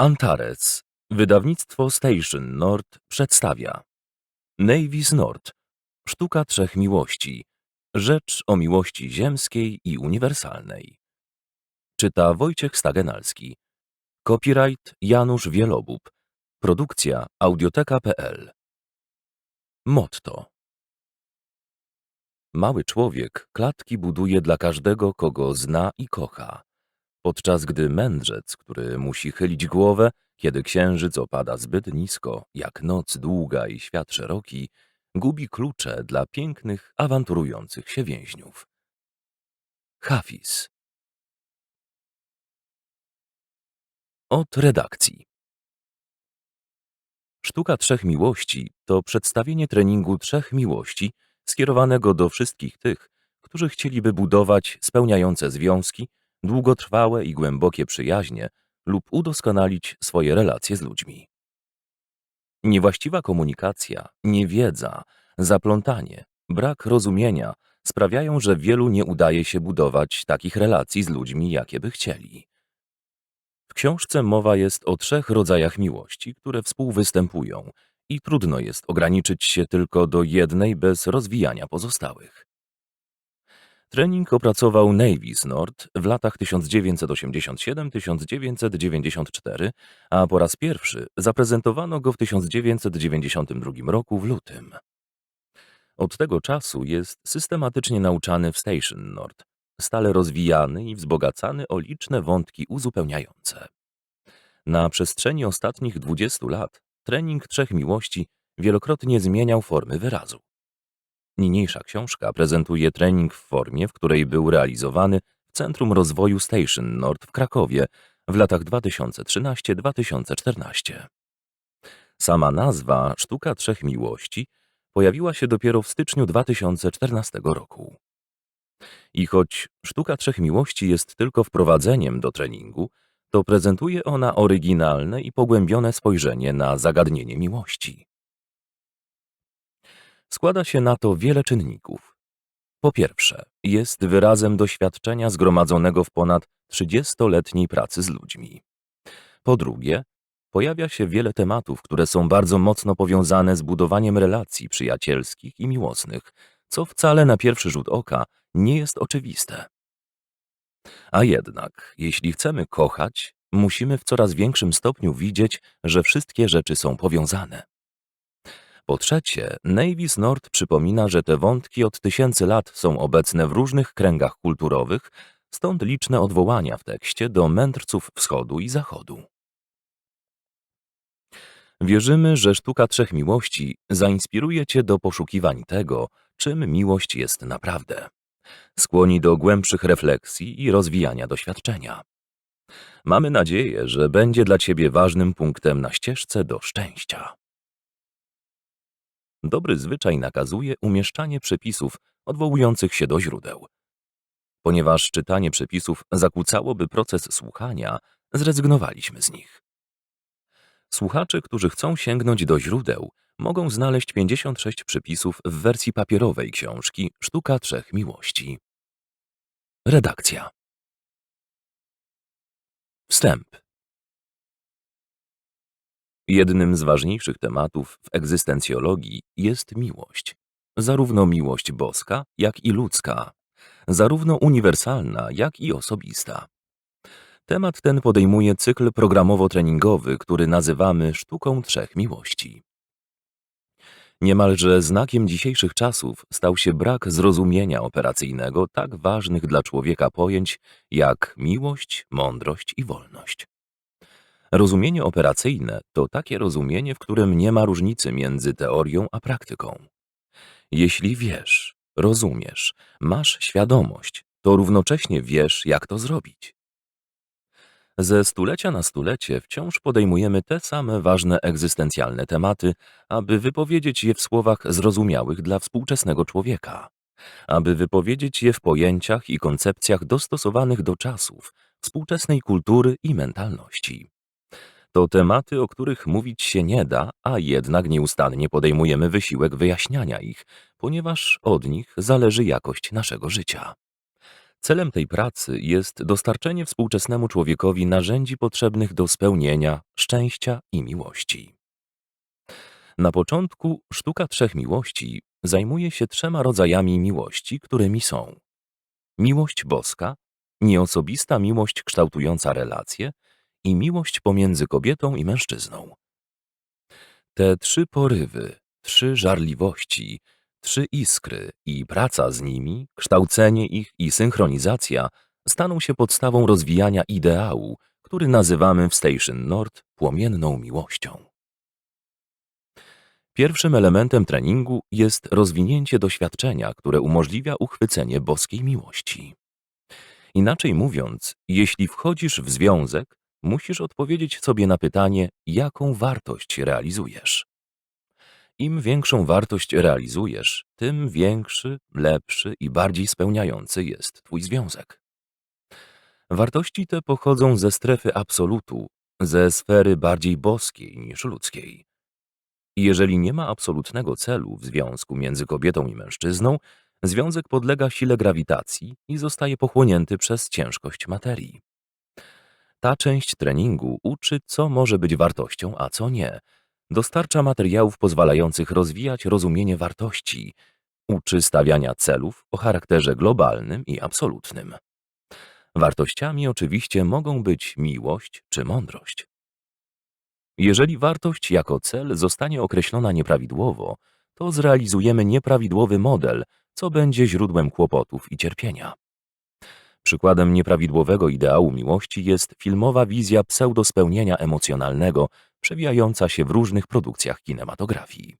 Antares, wydawnictwo Station Nord przedstawia Navis Nord, sztuka trzech miłości, rzecz o miłości ziemskiej i uniwersalnej. Czyta Wojciech Stagenalski. Copyright Janusz Wielobób. Produkcja audioteka.pl Motto Mały człowiek klatki buduje dla każdego, kogo zna i kocha podczas gdy mędrzec, który musi chylić głowę, kiedy księżyc opada zbyt nisko, jak noc długa i świat szeroki, gubi klucze dla pięknych, awanturujących się więźniów. Hafiz Od redakcji Sztuka Trzech Miłości to przedstawienie treningu Trzech Miłości skierowanego do wszystkich tych, którzy chcieliby budować spełniające związki, długotrwałe i głębokie przyjaźnie lub udoskonalić swoje relacje z ludźmi. Niewłaściwa komunikacja, niewiedza, zaplątanie, brak rozumienia sprawiają, że wielu nie udaje się budować takich relacji z ludźmi, jakie by chcieli. W książce mowa jest o trzech rodzajach miłości, które współwystępują i trudno jest ograniczyć się tylko do jednej bez rozwijania pozostałych. Trening opracował Navis Nord w latach 1987-1994, a po raz pierwszy zaprezentowano go w 1992 roku w lutym. Od tego czasu jest systematycznie nauczany w Station Nord, stale rozwijany i wzbogacany o liczne wątki uzupełniające. Na przestrzeni ostatnich 20 lat trening Trzech Miłości wielokrotnie zmieniał formy wyrazu. Niniejsza książka prezentuje trening w formie, w której był realizowany w Centrum Rozwoju Station Nord w Krakowie w latach 2013-2014. Sama nazwa Sztuka Trzech Miłości pojawiła się dopiero w styczniu 2014 roku. I choć Sztuka Trzech Miłości jest tylko wprowadzeniem do treningu, to prezentuje ona oryginalne i pogłębione spojrzenie na zagadnienie miłości. Składa się na to wiele czynników. Po pierwsze, jest wyrazem doświadczenia zgromadzonego w ponad 30-letniej pracy z ludźmi. Po drugie, pojawia się wiele tematów, które są bardzo mocno powiązane z budowaniem relacji przyjacielskich i miłosnych, co wcale na pierwszy rzut oka nie jest oczywiste. A jednak, jeśli chcemy kochać, musimy w coraz większym stopniu widzieć, że wszystkie rzeczy są powiązane. Po trzecie, Navis Nord przypomina, że te wątki od tysięcy lat są obecne w różnych kręgach kulturowych, stąd liczne odwołania w tekście do mędrców wschodu i zachodu. Wierzymy, że sztuka Trzech Miłości zainspiruje Cię do poszukiwań tego, czym miłość jest naprawdę. Skłoni do głębszych refleksji i rozwijania doświadczenia. Mamy nadzieję, że będzie dla Ciebie ważnym punktem na ścieżce do szczęścia. Dobry zwyczaj nakazuje umieszczanie przepisów odwołujących się do źródeł. Ponieważ czytanie przepisów zakłócałoby proces słuchania, zrezygnowaliśmy z nich. Słuchacze, którzy chcą sięgnąć do źródeł, mogą znaleźć 56 przepisów w wersji papierowej książki Sztuka Trzech Miłości. Redakcja. Wstęp. Jednym z ważniejszych tematów w egzystencjologii jest miłość. Zarówno miłość boska, jak i ludzka, zarówno uniwersalna, jak i osobista. Temat ten podejmuje cykl programowo-treningowy, który nazywamy sztuką trzech miłości. Niemalże znakiem dzisiejszych czasów stał się brak zrozumienia operacyjnego tak ważnych dla człowieka pojęć jak miłość, mądrość i wolność. Rozumienie operacyjne to takie rozumienie, w którym nie ma różnicy między teorią a praktyką. Jeśli wiesz, rozumiesz, masz świadomość, to równocześnie wiesz, jak to zrobić. Ze stulecia na stulecie wciąż podejmujemy te same ważne egzystencjalne tematy, aby wypowiedzieć je w słowach zrozumiałych dla współczesnego człowieka, aby wypowiedzieć je w pojęciach i koncepcjach dostosowanych do czasów, współczesnej kultury i mentalności. To tematy, o których mówić się nie da, a jednak nieustannie podejmujemy wysiłek wyjaśniania ich, ponieważ od nich zależy jakość naszego życia. Celem tej pracy jest dostarczenie współczesnemu człowiekowi narzędzi potrzebnych do spełnienia szczęścia i miłości. Na początku sztuka trzech miłości zajmuje się trzema rodzajami miłości, którymi są miłość boska, nieosobista miłość kształtująca relacje i miłość pomiędzy kobietą i mężczyzną. Te trzy porywy, trzy żarliwości, trzy iskry i praca z nimi, kształcenie ich i synchronizacja staną się podstawą rozwijania ideału, który nazywamy w Station Nord płomienną miłością. Pierwszym elementem treningu jest rozwinięcie doświadczenia, które umożliwia uchwycenie boskiej miłości. Inaczej mówiąc, jeśli wchodzisz w związek, musisz odpowiedzieć sobie na pytanie, jaką wartość realizujesz. Im większą wartość realizujesz, tym większy, lepszy i bardziej spełniający jest Twój związek. Wartości te pochodzą ze strefy absolutu, ze sfery bardziej boskiej niż ludzkiej. Jeżeli nie ma absolutnego celu w związku między kobietą i mężczyzną, związek podlega sile grawitacji i zostaje pochłonięty przez ciężkość materii. Ta część treningu uczy, co może być wartością, a co nie. Dostarcza materiałów pozwalających rozwijać rozumienie wartości. Uczy stawiania celów o charakterze globalnym i absolutnym. Wartościami oczywiście mogą być miłość czy mądrość. Jeżeli wartość jako cel zostanie określona nieprawidłowo, to zrealizujemy nieprawidłowy model, co będzie źródłem kłopotów i cierpienia. Przykładem nieprawidłowego ideału miłości jest filmowa wizja pseudospełnienia emocjonalnego, przewijająca się w różnych produkcjach kinematografii.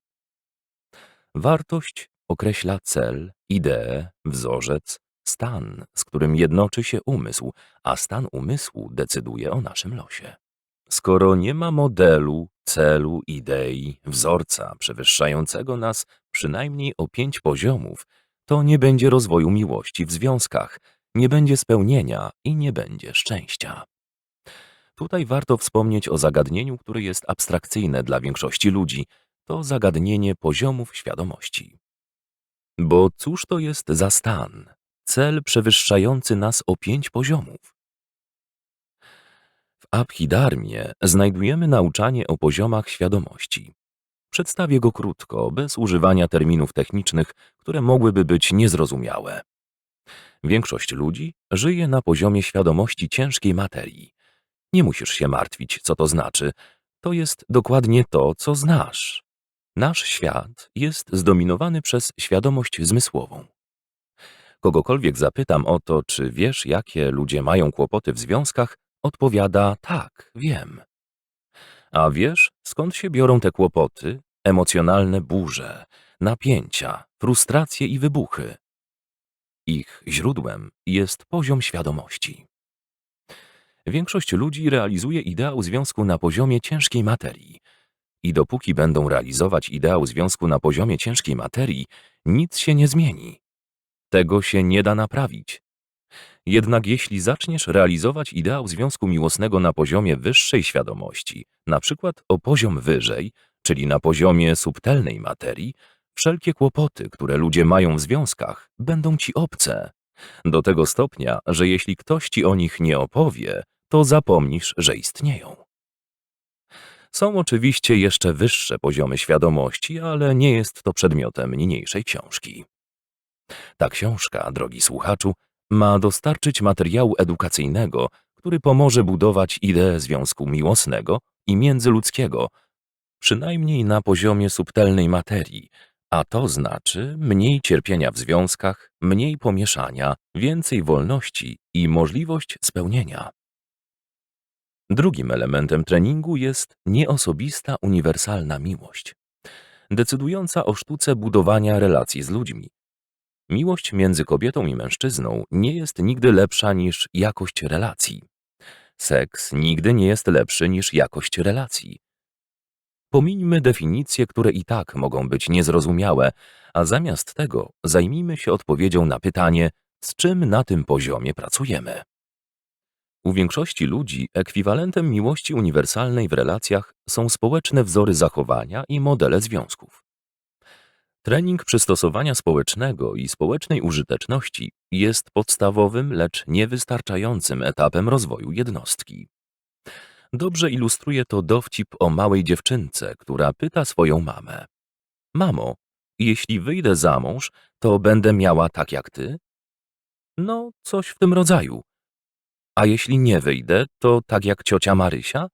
Wartość określa cel, ideę, wzorzec, stan, z którym jednoczy się umysł, a stan umysłu decyduje o naszym losie. Skoro nie ma modelu, celu, idei, wzorca przewyższającego nas przynajmniej o pięć poziomów, to nie będzie rozwoju miłości w związkach, nie będzie spełnienia i nie będzie szczęścia. Tutaj warto wspomnieć o zagadnieniu, które jest abstrakcyjne dla większości ludzi to zagadnienie poziomów świadomości. Bo cóż to jest za stan, cel przewyższający nas o pięć poziomów? W Abhidarmie znajdujemy nauczanie o poziomach świadomości. Przedstawię go krótko, bez używania terminów technicznych, które mogłyby być niezrozumiałe. Większość ludzi żyje na poziomie świadomości ciężkiej materii. Nie musisz się martwić, co to znaczy. To jest dokładnie to, co znasz. Nasz świat jest zdominowany przez świadomość zmysłową. Kogokolwiek zapytam o to, czy wiesz, jakie ludzie mają kłopoty w związkach, odpowiada tak, wiem. A wiesz, skąd się biorą te kłopoty, emocjonalne burze, napięcia, frustracje i wybuchy? Ich źródłem jest poziom świadomości. Większość ludzi realizuje ideał związku na poziomie ciężkiej materii. I dopóki będą realizować ideał związku na poziomie ciężkiej materii, nic się nie zmieni. Tego się nie da naprawić. Jednak jeśli zaczniesz realizować ideał związku miłosnego na poziomie wyższej świadomości, na przykład o poziom wyżej, czyli na poziomie subtelnej materii, Wszelkie kłopoty, które ludzie mają w związkach, będą ci obce. Do tego stopnia, że jeśli ktoś ci o nich nie opowie, to zapomnisz, że istnieją. Są oczywiście jeszcze wyższe poziomy świadomości, ale nie jest to przedmiotem niniejszej książki. Ta książka, drogi słuchaczu, ma dostarczyć materiału edukacyjnego, który pomoże budować ideę związku miłosnego i międzyludzkiego, przynajmniej na poziomie subtelnej materii, a to znaczy mniej cierpienia w związkach, mniej pomieszania, więcej wolności i możliwość spełnienia. Drugim elementem treningu jest nieosobista, uniwersalna miłość, decydująca o sztuce budowania relacji z ludźmi. Miłość między kobietą i mężczyzną nie jest nigdy lepsza niż jakość relacji. Seks nigdy nie jest lepszy niż jakość relacji. Pomińmy definicje, które i tak mogą być niezrozumiałe, a zamiast tego zajmijmy się odpowiedzią na pytanie, z czym na tym poziomie pracujemy. U większości ludzi ekwiwalentem miłości uniwersalnej w relacjach są społeczne wzory zachowania i modele związków. Trening przystosowania społecznego i społecznej użyteczności jest podstawowym, lecz niewystarczającym etapem rozwoju jednostki. Dobrze ilustruje to dowcip o małej dziewczynce, która pyta swoją mamę: Mamo, jeśli wyjdę za mąż, to będę miała tak jak ty? No, coś w tym rodzaju. A jeśli nie wyjdę, to tak jak ciocia Marysia?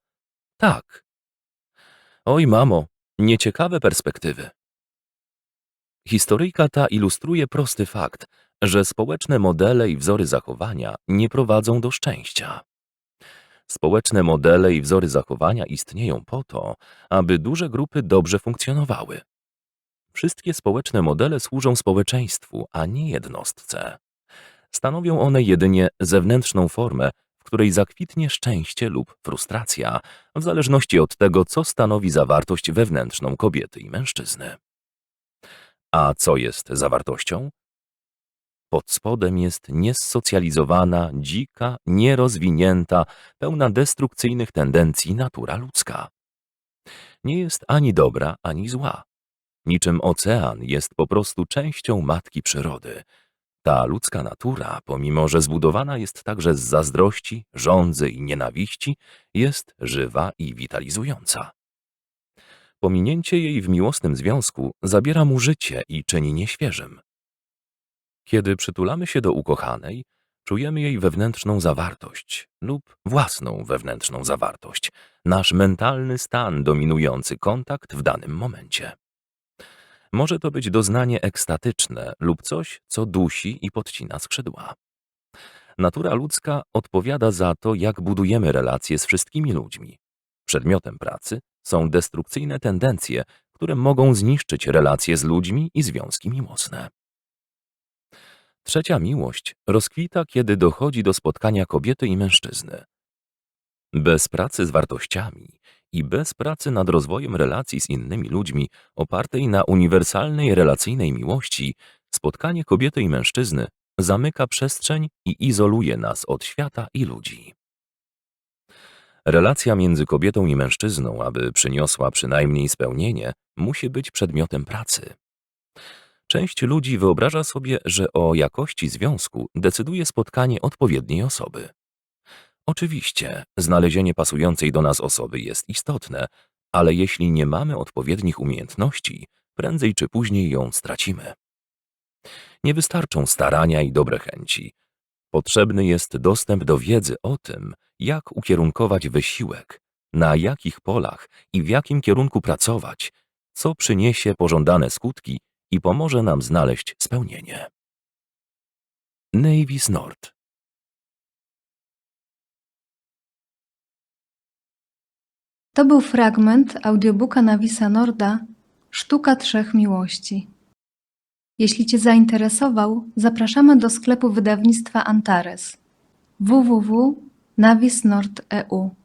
Tak. Oj, mamo, nieciekawe perspektywy. Historyjka ta ilustruje prosty fakt, że społeczne modele i wzory zachowania nie prowadzą do szczęścia. Społeczne modele i wzory zachowania istnieją po to, aby duże grupy dobrze funkcjonowały. Wszystkie społeczne modele służą społeczeństwu, a nie jednostce. Stanowią one jedynie zewnętrzną formę, w której zakwitnie szczęście lub frustracja, w zależności od tego, co stanowi zawartość wewnętrzną kobiety i mężczyzny. A co jest zawartością? Pod spodem jest niesocjalizowana, dzika, nierozwinięta, pełna destrukcyjnych tendencji natura ludzka. Nie jest ani dobra, ani zła. Niczym ocean jest po prostu częścią matki przyrody. Ta ludzka natura, pomimo że zbudowana jest także z zazdrości, żądzy i nienawiści, jest żywa i witalizująca. Pominięcie jej w miłosnym związku zabiera mu życie i czyni nieświeżym. Kiedy przytulamy się do ukochanej, czujemy jej wewnętrzną zawartość lub własną wewnętrzną zawartość, nasz mentalny stan dominujący kontakt w danym momencie. Może to być doznanie ekstatyczne lub coś, co dusi i podcina skrzydła. Natura ludzka odpowiada za to, jak budujemy relacje z wszystkimi ludźmi. Przedmiotem pracy są destrukcyjne tendencje, które mogą zniszczyć relacje z ludźmi i związki miłosne. Trzecia miłość rozkwita, kiedy dochodzi do spotkania kobiety i mężczyzny. Bez pracy z wartościami i bez pracy nad rozwojem relacji z innymi ludźmi opartej na uniwersalnej relacyjnej miłości, spotkanie kobiety i mężczyzny zamyka przestrzeń i izoluje nas od świata i ludzi. Relacja między kobietą i mężczyzną, aby przyniosła przynajmniej spełnienie, musi być przedmiotem pracy. Część ludzi wyobraża sobie, że o jakości związku decyduje spotkanie odpowiedniej osoby. Oczywiście, znalezienie pasującej do nas osoby jest istotne, ale jeśli nie mamy odpowiednich umiejętności, prędzej czy później ją stracimy. Nie wystarczą starania i dobre chęci. Potrzebny jest dostęp do wiedzy o tym, jak ukierunkować wysiłek, na jakich polach i w jakim kierunku pracować, co przyniesie pożądane skutki i pomoże nam znaleźć spełnienie. Navis Nord To był fragment audiobooka Nawisa Norda Sztuka Trzech Miłości. Jeśli Cię zainteresował, zapraszamy do sklepu wydawnictwa Antares www.navisnord.eu